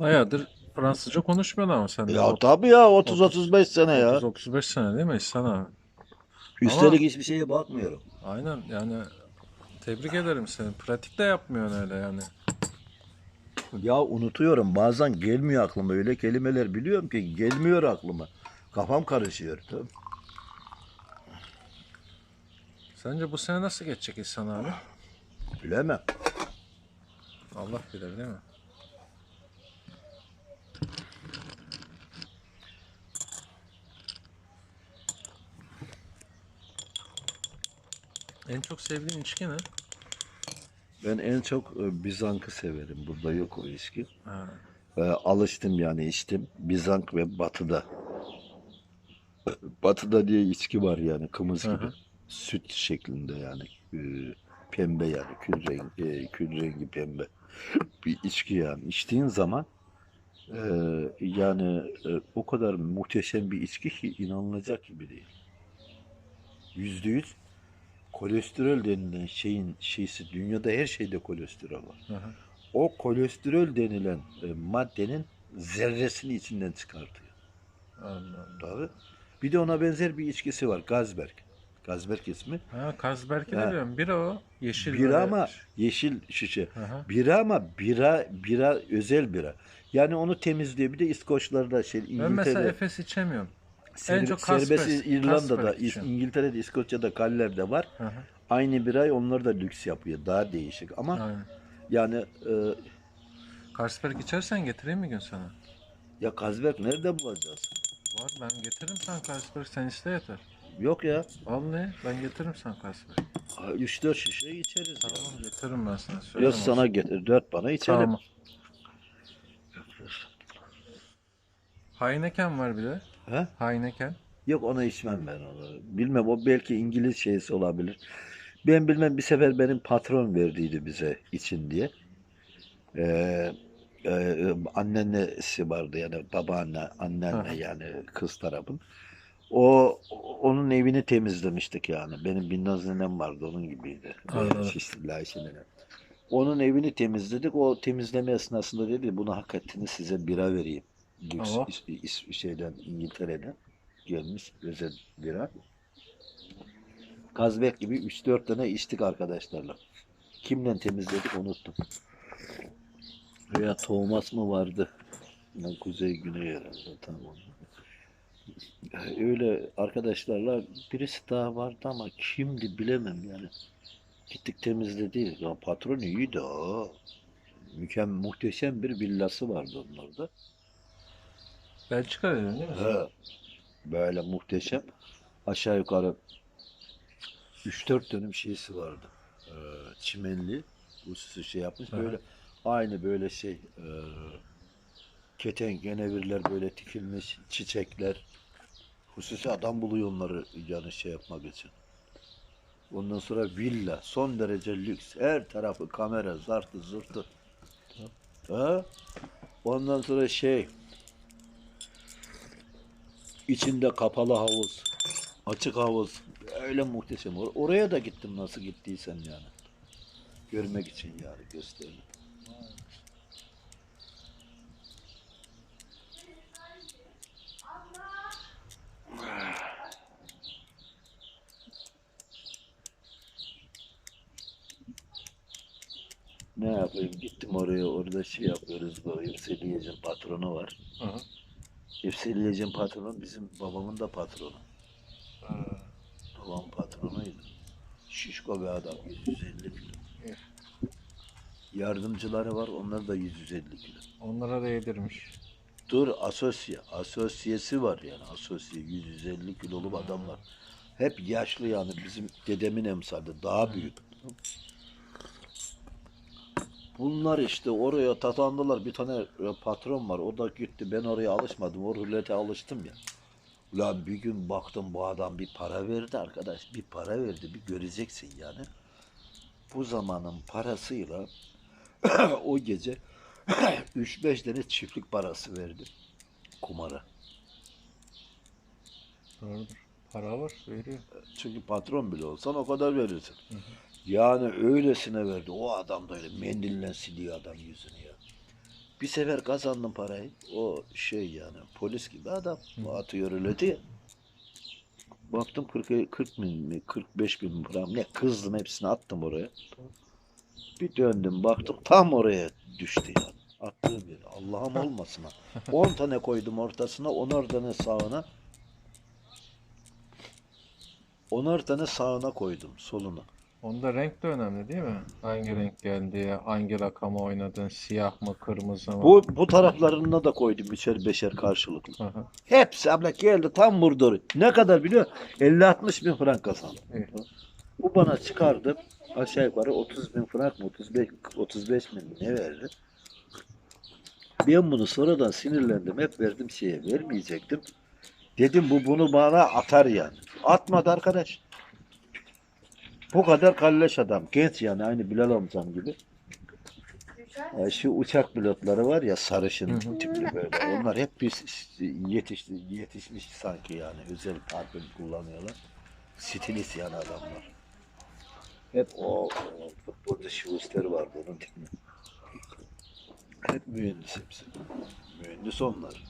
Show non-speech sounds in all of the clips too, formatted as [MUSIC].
Bayağıdır Fransızca konuşmuyorlar ama sen de. Ya tabii ya 30-35 sene ya. 35 sene değil mi İhsan abi? Üstelik hiçbir şeye bakmıyorum. Aynen yani tebrik ederim seni. Pratikte yapmıyorsun öyle yani. Ya unutuyorum bazen gelmiyor aklıma öyle kelimeler biliyorum ki gelmiyor aklıma. Kafam karışıyor. Tabii. Sence bu sene nasıl geçecek İhsan abi? Bilemem. Allah bilir değil mi? En çok sevdiğin içki ne? Ben en çok e, Bizank'ı severim. Burada yok o içki. Ha, E, alıştım yani içtim. Bizank ve Batı'da. Batı'da diye içki var yani kımız Hı gibi. Süt şeklinde yani. E, pembe yani kül rengi, e, kül rengi pembe. [LAUGHS] Bir içki yani. İçtiğin zaman e, yani e, o kadar muhteşem bir içki ki inanılacak gibi değil. Yüzde yüz kolesterol denilen şeyin şeysi dünyada her şeyde kolesterol var hı hı. o kolesterol denilen e, maddenin zerresini içinden çıkartıyor. Anladım. Tabii. Bir de ona benzer bir içkisi var. Gazberg. Gazberg ismi. Ha Kazberk'i Ha. de biliyorum. Bira o. Yeşil bira böyle. ama yeşil şişe. Hı. Bira ama bira bira özel bira. Yani onu temizliyor. Bir de İskoçlarda şey Ben mesela Efes içemiyorum. Ser- en çok serbest Kasper- İrlanda'da, içiyorum. İngiltere'de, İskoçya'da kallerde var. Hı hı. Aynı birayı onlar da lüks yapıyor. Daha değişik ama Aynen. yani e, Karsberg içersen getireyim mi gün sana? ya Gazberg nerede bulacağız? Var ben getiririm sen Karsberg sen iste yeter. Yok ya. Vallahi ben getiririm sen Karsberg. 3-4 şişe içeriz. ya. Tamam getiririm ben sana. Ya Söyleme sana getir. Dört bana içelim. Tamam. Heineken var bir de. He? Heineken. Yok onu içmem ben onu. Bilmem o belki İngiliz şeysi olabilir. Ben bilmem bir sefer benim patron verdiydi bize için diye. Ee, e, annesi vardı yani babaanne, anneanne Hı. yani kız tarafın. O onun evini temizlemiştik yani. Benim Binnaz nenem vardı onun gibiydi. Anladım. Şişli nenem. Onun evini temizledik. O temizleme esnasında dedi bunu hak ettiniz size bira vereyim. Lüks Tamam. is- is- şeyden İngiltere'den gelmiş özel bira. Kazbek gibi 3-4 tane içtik arkadaşlarla. Kimden temizledik unuttum. Veya Thomas mı vardı? Ya Kuzey Güney herhalde tamam. Öyle arkadaşlarla birisi daha vardı ama kimdi bilemem yani. Gittik temizledik. Ya patron iyiydi ha. Mükemmel, muhteşem bir villası vardı onlarda. Belçika dedin değil mi? He. Böyle muhteşem. Aşağı yukarı 3-4 dönüm şeysi vardı. Ee, çimenli. Ususu şey yapmış. Böyle aynı böyle şey e, ketengenevirler böyle dikilmiş çiçekler. Hususi adam buluyor onları yani şey yapmak için. Ondan sonra villa. Son derece lüks. Her tarafı kamera, zartı, zırtı. Ha? Ondan sonra şey içinde kapalı havuz, açık havuz. Öyle muhteşem. Or- Oraya da gittim nasıl gittiysen yani. Görmek için yani gösterdim. Ne yapayım? Gittim oraya. Orada şey yapıyoruz. Bu Yükseliyecin patronu var. Hı hı. Yükseliyecin patronu bizim babamın da patronu. Ha. Babam patronuydu. Şişko bir adam. 150 kilo. Yardımcıları var. Onlar da 150 kilo. Onlara da yedirmiş. Dur asosye. Asosyesi var yani. Asosye 150 kiloluk adamlar. Hep yaşlı yani. Bizim dedemin emsalde. Daha büyük. Bunlar işte oraya tatandılar. Bir tane e, patron var. O da gitti. Ben oraya alışmadım. O rulete alıştım ya. Ulan bir gün baktım bu adam bir para verdi arkadaş. Bir para verdi. Bir göreceksin yani. Bu zamanın parasıyla [CLEARS THROAT] o gece [CLEARS THROAT] 3-5 tane çiftlik parası verdi kumara. Doğrudur. Para var veriyor. Çünkü patron bile olsan o kadar verirsin. Yani öylesine verdi. O adam da öyle mendille siliyor adam yüzünü ya. Bir sefer kazandım parayı. O şey yani polis gibi adam. Atıyor öyle diye. Baktım 40, 40 bin mi 45 bin mi falan ne kızdım hepsini attım oraya. Bir döndüm baktım tam oraya düştü yani. Attığım yere. Allah'ım olmasın ha. 10 tane koydum ortasına, 10'ar tane sağına. 10'ar tane sağına koydum, soluna. Onda renk de önemli değil mi? Hangi renk geldi, hangi rakamı oynadın, siyah mı, kırmızı mı? Bu bu taraflarına da koydum üçer beşer karşılıklı. Hı hı. Hepsi abla geldi tam vurdu. Ne kadar biliyor? 50-60 bin frank kazandım. Bu bana çıkardı aşağı yukarı 30 bin frank mı 35, 35 bin mi ne verdi? Ben bunu sonradan sinirlendim. Hep verdim şeye vermeyecektim. Dedim bu bunu bana atar yani. Atmadı arkadaş. Bu kadar kalleş adam. Genç yani aynı Bilal amcam gibi. Ya şu uçak pilotları var ya sarışın Hı hı. tipli böyle. Onlar hep bir yetişti, yetişmiş sanki yani. Özel parfüm kullanıyorlar. Stilist yani adamlar. Hep o, o futbolcu şivusları var bunun tipli. Hep mühendis hepsi. Mühendis onlar.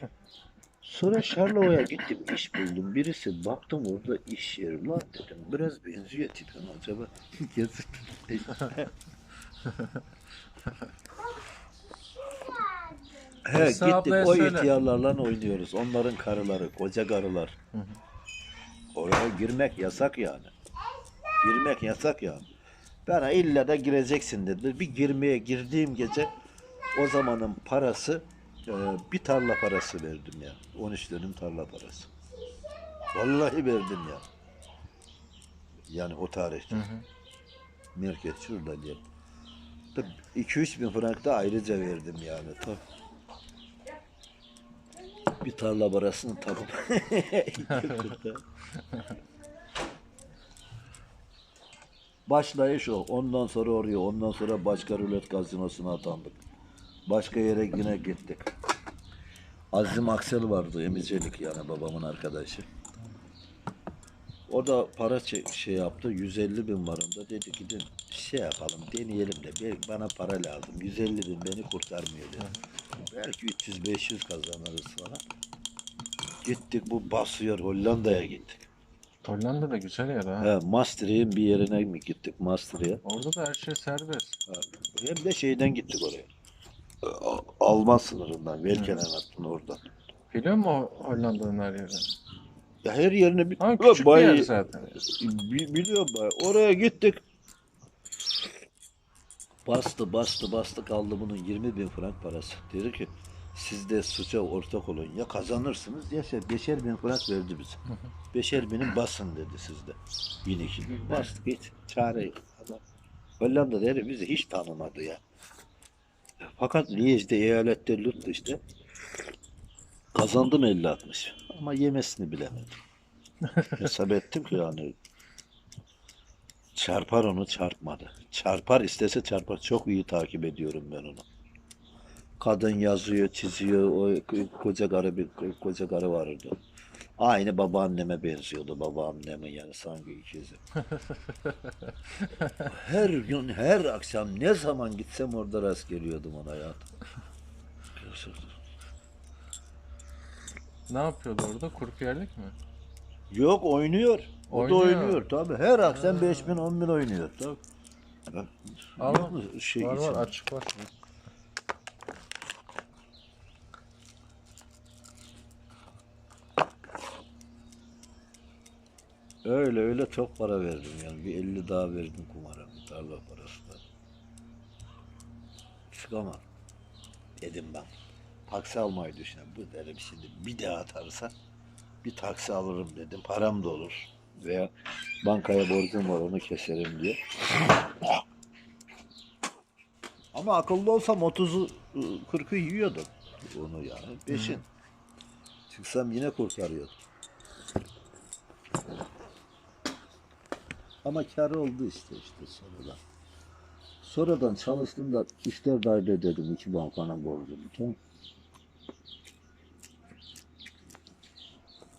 [LAUGHS] Sonra Şarlova'ya gittim, iş buldum. Birisi baktım orada iş yeri. Lan dedim, biraz benziyor tipim acaba. [LAUGHS] Gerçekten. [LAUGHS] He, gittik o söyle. ihtiyarlarla oynuyoruz. Onların karıları, koca karılar. Hı hı. Oraya girmek yasak yani. Girmek yasak yani. Bana illa da gireceksin dedi. Bir girmeye girdiğim gece o zamanın parası e, bir tarla parası verdim ya. 13 dönüm tarla parası. Vallahi verdim ya. Yani o tarihte. Hı hı. Merkez şurada diye. 2-3 bin frank da ayrıca verdim yani. Tabii. Bir tarla parasını tabii. [LAUGHS] Başlayış o. Ondan sonra oraya, ondan sonra başka rulet gazinosuna atandık. Başka yere yine gittik. Azim Aksel vardı, emicelik yani babamın arkadaşı. O da para şey yaptı, 150 bin var onda. Dedi gidin şey yapalım, deneyelim de. Belki bana para lazım. 150 bin beni kurtarmıyor dedi. Belki 300-500 kazanırız falan. Gittik bu basıyor Hollanda'ya gittik. Hollanda da güzel yer ha. He, Maastricht'in bir yerine mi gittik Maastricht'e? Orada da her şey serbest. Hem de şeyden gittik oraya. Alman sınırından, Velkenen hattının oradan. Biliyor musun o Hollanda'nın her yerini? Ya her yerine bir Ama küçük bir yer zaten. Bi- biliyorum ben. Oraya gittik. Bastı bastı bastı kaldı bunun 20 bin frank parası. Dedi ki siz de suça ortak olun. Ya kazanırsınız ya şey, beşer bin frank verdi bize. beşer binin basın dedi sizde. Bin iki. Bastık hiç. Çare yok. Adam. Hollanda dedi bizi hiç tanımadı ya. Fakat Liège'de eyalette Lut işte. Kazandım 50-60. Ama yemesini bilemedim. [LAUGHS] Hesap ettim ki yani çarpar onu çarpmadı. Çarpar istese çarpar. Çok iyi takip ediyorum ben onu. Kadın yazıyor, çiziyor. O koca karı bir koca karı vardı. Aynı babaanneme benziyordu. Babaannemin yani sanki ikizi. [LAUGHS] her gün, her akşam ne zaman gitsem orada rast geliyordum ona hayatım. Ne yapıyordu orada? Kurpiyerlik mi? Yok oynuyor. O Oynuyor. da oynuyor tabi. Her akşam 5 bin 10 bin oynuyor. Tabii. Mu şey var var açık var. Öyle öyle çok para verdim yani. Bir 50 daha verdim kumara. Tarla parası da. Çıkamam. Dedim ben. Taksi almayı düşünüyorum. Bu dedim şimdi bir daha atarsa bir taksi alırım dedim. Param da olur. Veya bankaya borcum var onu keserim diye. Ama akıllı olsam 30'u 40'ı yiyordum. Onu yani. Peşin. Çıksam yine kurtarıyordum. Ama kar oldu işte işte sonradan. Sonradan çalıştım da işler dahil ödedim iki bankanın borcunu. Tamam.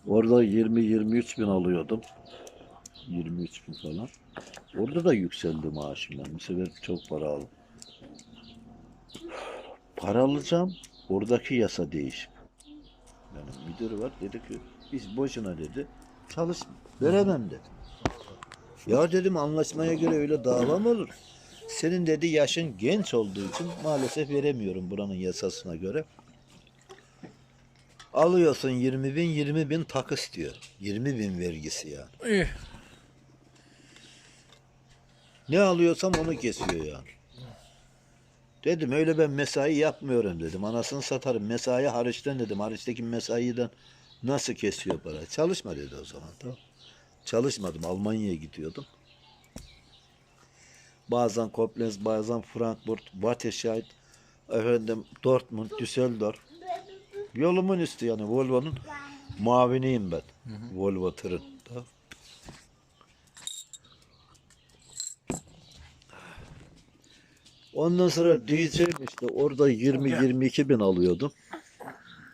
Orada 20-23 bin alıyordum. 23 bin falan. Orada da yükseldi maaşım ben. Bu sefer çok para aldım. para alacağım. Oradaki yasa değişip. Benim müdür var dedi ki biz boşuna dedi çalış veremem dedi. Ya dedim anlaşmaya göre öyle dava mı olur? Senin dedi yaşın genç olduğu için maalesef veremiyorum buranın yasasına göre. Alıyorsun 20 bin 20 bin tak istiyor. 20 bin vergisi. İyi. Ne alıyorsam onu kesiyor yani. Dedim öyle ben mesai yapmıyorum dedim. Anasını satarım. Mesai hariçten dedim. Hariçteki mesaiden nasıl kesiyor para? Çalışma dedi o zaman. Tamam. Çalışmadım. Almanya'ya gidiyordum. Bazen Koblenz, bazen Frankfurt, Wattenscheid, efendim Dortmund, Düsseldorf. Yolumun üstü yani Volvo'nun maviniyim ben. Volvo tırın. Tamam. Ondan sonra diyeceğim işte orada 20-22 bin alıyordum.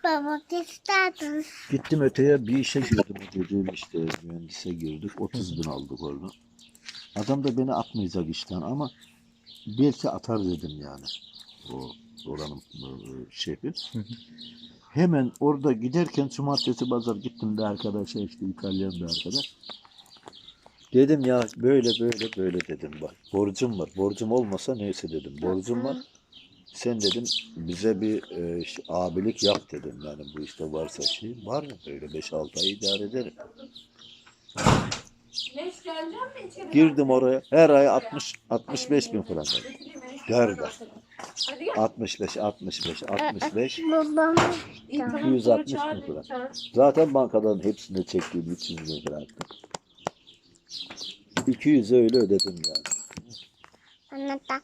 Baba istedin. Gittim öteye bir işe girdim dediğim işte mühendise girdik. 30 bin aldık orada. Adam da beni atmayacak işten ama belki atar dedim yani. O oranın e, şefi. Hemen orada giderken cumartesi pazar gittim bir arkadaşa işte İtalyan bir arkadaş. Dedim ya böyle böyle böyle dedim bak borcum var. Borcum olmasa neyse dedim. Borcum var. Sen dedim bize bir e, ş- abilik yap dedim. Yani bu işte varsa şey var mı? Böyle 5-6 ay idare ederim. Girdim oraya. Her ay 60 65 bin. Nerede? Hadi gel. 65, 65, 65. Babam İyi, tamam, 260 sonra bin çağır. Zaten bankadan hepsini çektiğim 300 bin franktı. 200'e öyle ödedim yani. da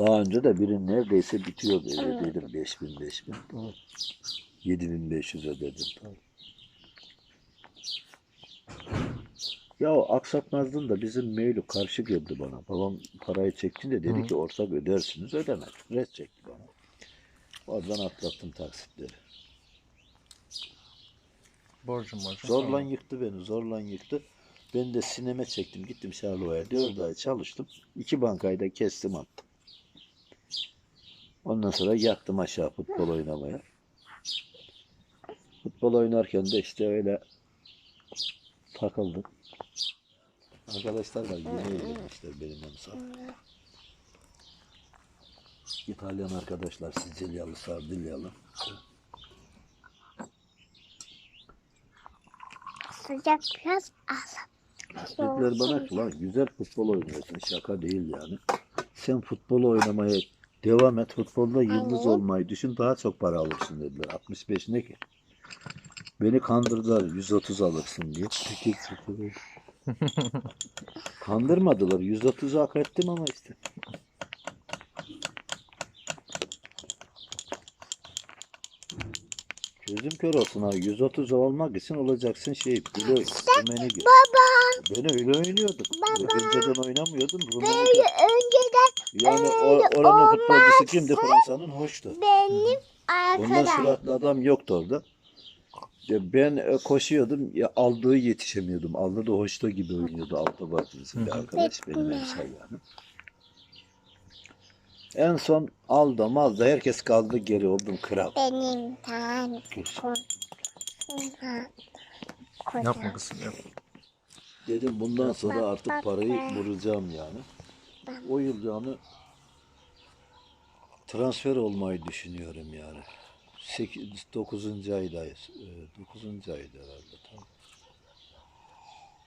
Daha önce de biri neredeyse bitiyordu. Öyle dedim 5000 5000. Tamam. 7500 ödedim. Tamam. Ya o aksatmazdın da bizim Mevlü karşı geldi bana. Babam parayı çekti de dedi Hı. ki ortak ödersiniz. Ödemedi. Red çekti bana. Oradan atlattım taksitleri. Borcum borcum. Zorla Tamam. yıktı beni. Zorla yıktı. Ben de sineme çektim. Gittim Şarlova'ya. 4 ay çalıştım. İki bankayı da kestim attım. Ondan sonra yattım aşağı futbol oynamaya. Futbol oynarken de işte öyle takıldım. Arkadaşlar var yeni evlenmişler benim emsal. İtalyan arkadaşlar Sicilyalı, Sardilyalı. sıcak biraz az. Dediler bana ki lan güzel futbol oynuyorsun şaka değil yani. Sen futbol oynamaya devam et futbolda yıldız olmayı düşün daha çok para alırsın dediler. 65 ne ki? Beni kandırdılar 130 alırsın diye. [LAUGHS] Kandırmadılar 130'u hak ettim ama işte. Gözüm kör olsun ha 130 olmak için olacaksın şey böyle Rumeni gibi. Baba Ben öyle oynuyordum. Baba. Önceden oynamıyordum. Rumeni önceden yani o, oranın futbolcusu kimdi? Fransa'nın hoştu. benim Ondan arkadaşım. suratlı adam yoktu orada. Ya ben e, koşuyordum ya aldığı yetişemiyordum. Aldığı da hoşta gibi oynuyordu. Altta bakmışsın bir arkadaş benim emsal yani. En son aldım aldı. Herkes kaldı geri oldum kral. Benim tane. Yapma kızım yap. Dedim bundan sonra artık parayı vuracağım yani. O yıl yani transfer olmayı düşünüyorum yani. 8, 9. aydayız. 9. ayda herhalde. Tamam.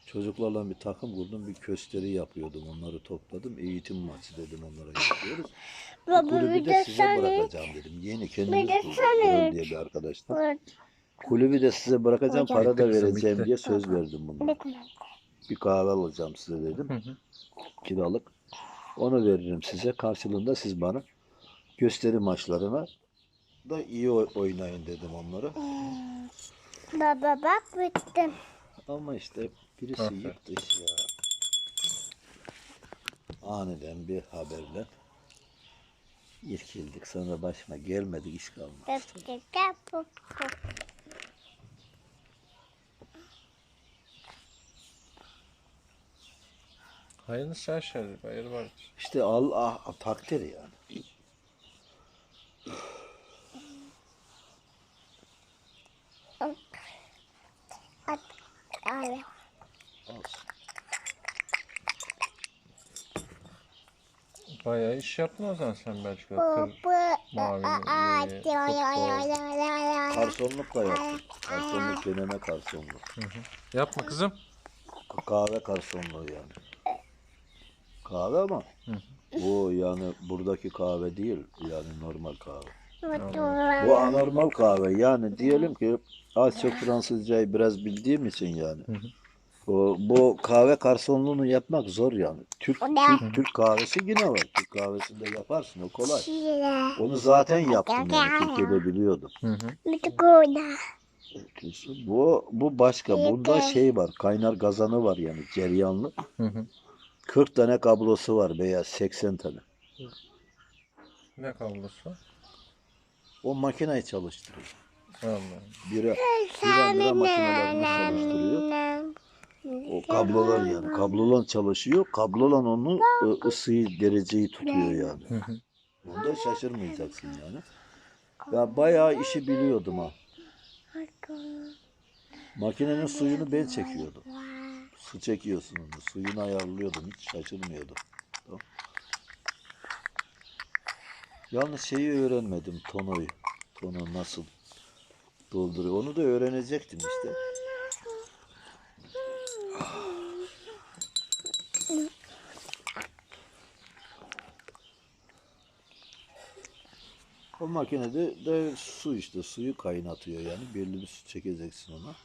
Çocuklarla bir takım kurdum. Bir kösteri yapıyordum. Onları topladım. Eğitim maçı dedim onlara yapıyoruz. [LAUGHS] Baba kulübü bir de size bırakacağım dedim. Yeni kendimiz kurduk. diye bir arkadaşlar. Kulübü de size bırakacağım. Hocam. Para da vereceğim diye söz verdim bunlara. Bir kahve alacağım size dedim. Hı hı. kiralık. Onu veririm size. Karşılığında siz bana gösteri maçlarına da iyi oy- oynayın dedim onlara. Baba bak bittim. Ama işte birisi yıktı ya. Aniden bir haberle irkildik. Sonra başıma gelmedi iş kalmadı. Hayırlı şaşırır, hayır vardır. İşte Allah takdir yani. Al. Bayağı iş yaptın o zaman sen Belçika'da. Kır, mavi, futbol. Karsonlukla yaptım. Karsonluk deneme karsonluk. Yapma kızım. Kahve karsonluğu yani. Kahve ama bu yani buradaki kahve değil yani normal kahve. Bu anormal kahve yani diyelim ki az çok Fransızcayı biraz bildiğim için yani. O, bu kahve garsonluğunu yapmak zor yani. Türk, Türk, Türk kahvesi yine var. Türk kahvesinde yaparsın o kolay. Onu zaten yaptım yani Türkiye'de biliyordum. Bu bu başka. Bunda şey var. Kaynar kazanı var yani ceryanlı. Hı hı. 40 tane kablosu var veya 80 tane. Ne kablosu? O makineyi çalıştırıyor. Allah. Bire, bire bire makinelerini çalıştırıyor. O kablolar yani. Kablolan çalışıyor. Kablolan onu ı, ısıyı, dereceyi tutuyor yani. Hı hı. Bunda şaşırmayacaksın yani. Ben bayağı işi biliyordum ha. Makinenin suyunu ben çekiyordum. Su çekiyorsun onu. Suyunu ayarlıyordum. Hiç şaşırmıyordum. Tamam. Yalnız şeyi öğrenmedim. Tonoyu. Tonu nasıl dolduruyor. Onu da öğrenecektim işte. O makinede de su işte suyu kaynatıyor yani belli bir su çekeceksin ona.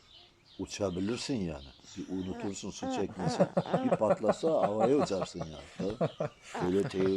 Uçabilirsin yani. Bir unutursun su çekmesi. Bir patlasa havaya uçarsın yani. [LAUGHS] Böyle te-